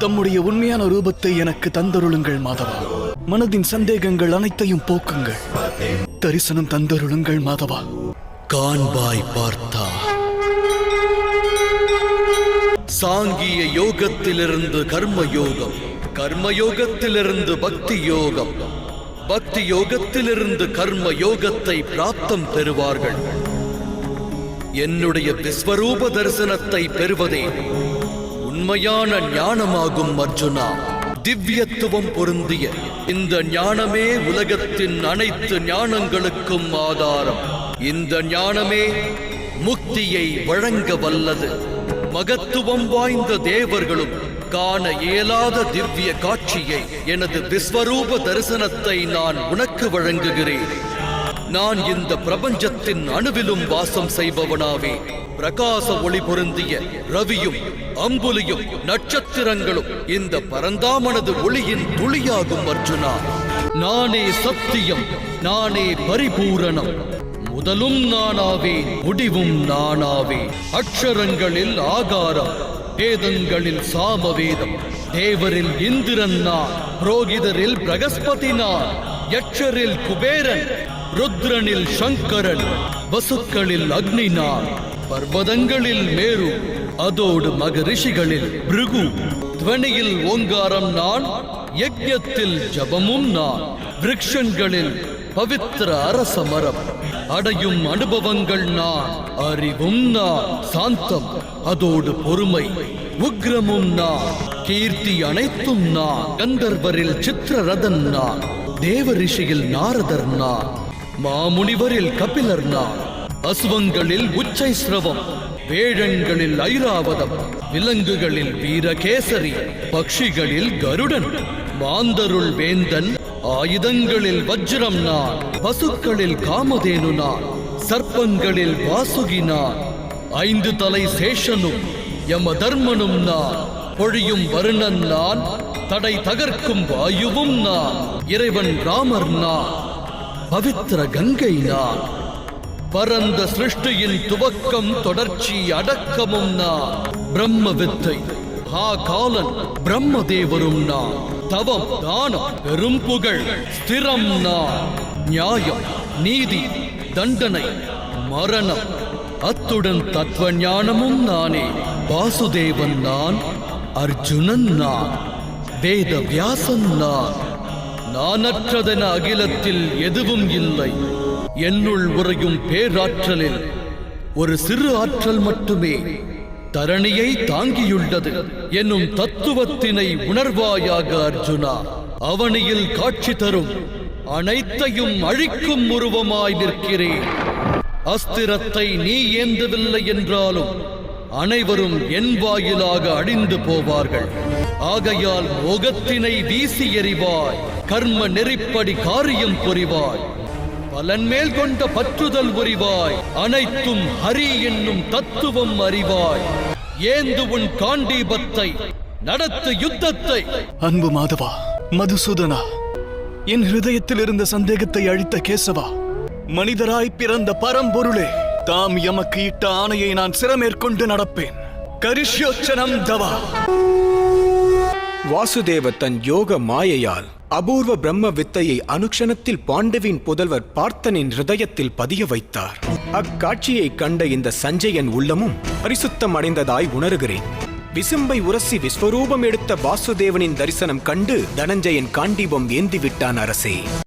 தம்முடைய உண்மையான ரூபத்தை எனக்கு தந்தருளுங்கள் மாதவா. மனதின் சந்தேகங்கள் அனைத்தையும் போக்குங்கள். தரிசனம் தந்தருளுங்கள் மாதவா. காண்பாய் பார்த்தா. சாங்கிய யோகத்திலிருந்து கர்ம யோகம் கர்ம யோகத்திலிருந்து பக்தி யோகம் பக்தி யோகத்திலிருந்து கர்ம யோகத்தை பிராப்தம் பெறுவார்கள். என்னுடைய விஸ்வரூப தரிசனத்தை பெறுவதே உண்மையான ஞானமாகும் அர்ஜுனா. திவ்யத்துவம் பொருந்திய இந்த ஞானமே உலகத்தின் அனைத்து ஞானங்களுக்கும் ஆதாரம். இந்த ஞானமே முக்தியை வழங்க வல்லது. மகத்துவம் வாய்ந்த தேவர்களும் காண இயலாத திவ்ய காட்சியை எனது விஸ்வரூப தரிசனத்தை நான் உனக்கு வழங்குகிறேன். நான் இந்த பிரபஞ்சத்தின் அணுவிலும் வாசம் செய்பவனாவே. பிரகாச ஒளி பொருந்திய ரவியும் அம்புலியும் நட்சத்திரங்களும் இந்த பரந்தாமனது ஒளியின் துளியாகும் அர்ஜுனா. நானே சத்தியம் நானே பரிபூரணம். முதலும் நானாவே முடிவும் நானாவே. அக்ஷரங்களில் ஆகாரம் வேதங்களில் சாமவேதம். தேவரில் இந்திரன் நான் புரோகிதரில் பிரகஸ்பதி நான். யட்சரில் குபேரன் ருத்ரனில் சங்கரன் வசுக்களில் அக்னி பர்வதங்களில் மேரு அதோடு மகரிஷிகளில் பிருகு. துவனியில் ஓங்காரம் நான் யஜ்யத்தில் ஜபமும் நான் விரக்ஷங்களில் பவித்திர அரச மரம் அடையும் அனுபவங்கள் நான் அறிவும் நான் சாந்தம் அதோடு பொறுமை உக்ரமும் நான் கீர்த்தி அனைத்தும் நான் கந்தர்வரில் சித்திரரதன் நான். தேவ ரிஷியில் நாரதர் நான் மாமுனிவரில் கபிலர் நான் அசுவங்களில் உச்சை சிரவம் வேழங்களில் ஐராவதம் விலங்குகளில் வீரகேசரி பக்ஷிகளில் கருடன் மாந்தருள் வேந்தன் ஆயுதங்களில் வஜ்ரம் நான் பசுக்களில் காமதேனு நான் சர்ப்பங்களில் வாசுகி நான் ஐந்து தலை சேஷனும் யம தர்மனும் நான் பொழியும் வருணன் நான் தடை தகர்க்கும் வாயுவும் நான். இறைவன் ராமர் நான். பவித்திர கங்கை நான். பரந்த சிருஷ்டியின் துவக்கம் தொடர்ச்சி அடக்கமும் நான். பிரம்ம வித்தை ஹா காலன் பிரம்ம தேவரும் நான். தவம் தானம் பெரும் புகழ் ஸ்திரம் நான். நியாயம் நீதி தண்டனை மரணம். அத்துடன் தத்துவ ஞானமும் நானே. வாசுதேவன் நான் அர்ஜுனன் நான். வேத வியாசன் நான். நானற்றதென அகிலத்தில் எதுவும் இல்லை. என்னுள் உறையும் பேராற்றலில் ஒரு சிறு ஆற்றல் மட்டுமே தரணியை தாங்கியுள்ளது. என்னும் தத்துவத்தினை உணர்வாயாக அர்ஜுனா அவனியில் காட்சி தரும். அனைத்தையும் அழிக்கும் உருவமாய் நிற்கிறேன். அஸ்திரத்தை நீ ஏந்தவில்லை என்றாலும் அனைவரும் என் வாயிலாக அழிந்து போவார்கள். ஆகையால் முகத்தினை வீசி எறிவாய். கர்ம நெறிப்படி காரியம் புரிவாய். பலன் மேல் கொண்ட பற்றுதல் புரிவாய் அனைத்தும் ஹரி என்னும் தத்துவம் அறிவாய். ஏந்து உன் காண்டீபத்தை நடத்து யுத்தத்தை. அன்பு மாதவா மதுசூதனா என் ஹிருதயத்தில் இருந்த சந்தேகத்தை அழித்த கேசவா மனிதராய் பிறந்த பரம்பொருளே தாம் எமக்கு இட்ட ஆணையை நான் சிறமேற்கொண்டு நடப்பேன். கரிஷ்யோச்சனம் தவா. வாசுதேவ தன் யோக மாயையால் அபூர்வ பிரம்ம வித்தையை அனுக்ஷணத்தில் பாண்டவின் புதல்வர் பார்த்தனின் ஹிருதயத்தில் பதிய வைத்தார். அக்காட்சியை கண்ட இந்த சஞ்சயன் உள்ளமும் பரிசுத்தம் அடைந்ததாய் உணர்கிறேன். விசும்பை உரசி விஸ்வரூபம் எடுத்த வாசுதேவனின் தரிசனம் கண்டு தனஞ்சயன் காண்டீபம் ஏந்திவிட்டான் அரசே.